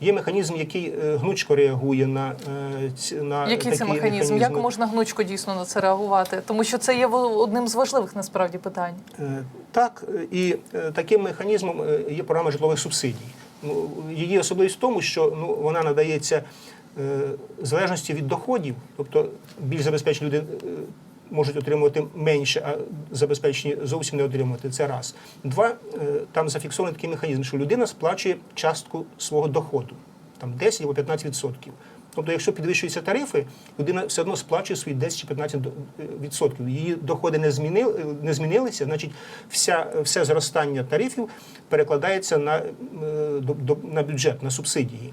Є механізм, який е, гнучко реагує на, е, на Який це механізм? Як можна гнучко дійсно на це реагувати? Тому що це є одним з важливих насправді питань. Е, Так, і таким механізмом є програма житлових субсидій. Ну, її особливість в тому, що ну, вона надається в залежності від доходів, тобто більш забезпечені люди можуть отримувати менше, а забезпечені зовсім не отримувати. Це раз. Два, е, там зафіксований такий механізм, що людина сплачує частку свого доходу, там 10 або 15 відсотків. Тобто, якщо підвищуються тарифи, людина все одно сплачує свої 10 чи 15 до- е, відсотків. Її доходи не змінили, не змінилися, значить, вся, все зростання тарифів перекладається на, е, на бюджет, на субсидії.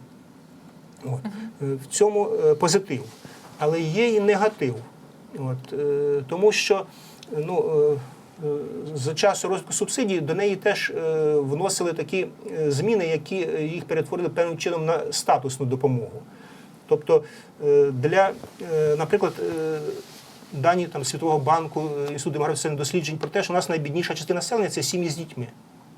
От. Е, В цьому е, позитив. Але є і негатив. От, е, тому що ну, е, е, за часу розвитку субсидій до неї теж вносили такі зміни, які їх перетворили певним чином на статусну допомогу. Тобто, для, наприклад, дані там, Світового банку, Інституту демографічних досліджень про те, що у нас найбідніша частина населення це сім'ї з дітьми.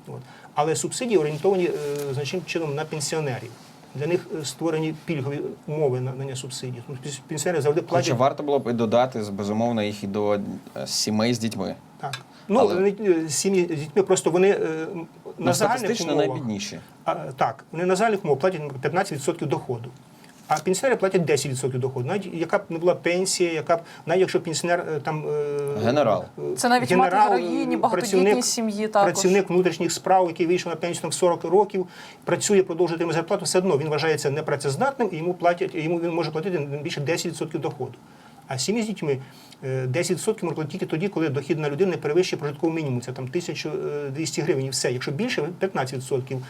От. Але субсидії орієнтовані значним чином на пенсіонерів. Для них е, створені пільгові умови на надання субсидій. Тому пенсіонери завжди Хоча платять. варто було б і додати безумовно їх і до е, сімей з дітьми. Так. Ну, Але- е, сім'ї з дітьми просто вони е, на Ну, загальних умовах. найбідніші. А, так, вони на загальних умовах платять наприклад, 15% доходу. А пенсіонери платять 10% доходу. Навіть яка б не була пенсія, яка б навіть якщо пенсіонер е, там е, Генерал. е, Це навіть мати героїні, багатодітні працівник- сім'ї також. Працівник внутрішніх справ, який вийшов на пенсію в 40 років, працює, продовжує отримати зарплату, все одно він вважається непрацездатним і йому платять, йому він може платити більше 10% доходу. А сім'ї з дітьми е, 10% можна платити тільки тоді, коли дохід на людину не перевищує прожитковий мінімум. Це там 1200 гривень і все. Якщо більше, 15%.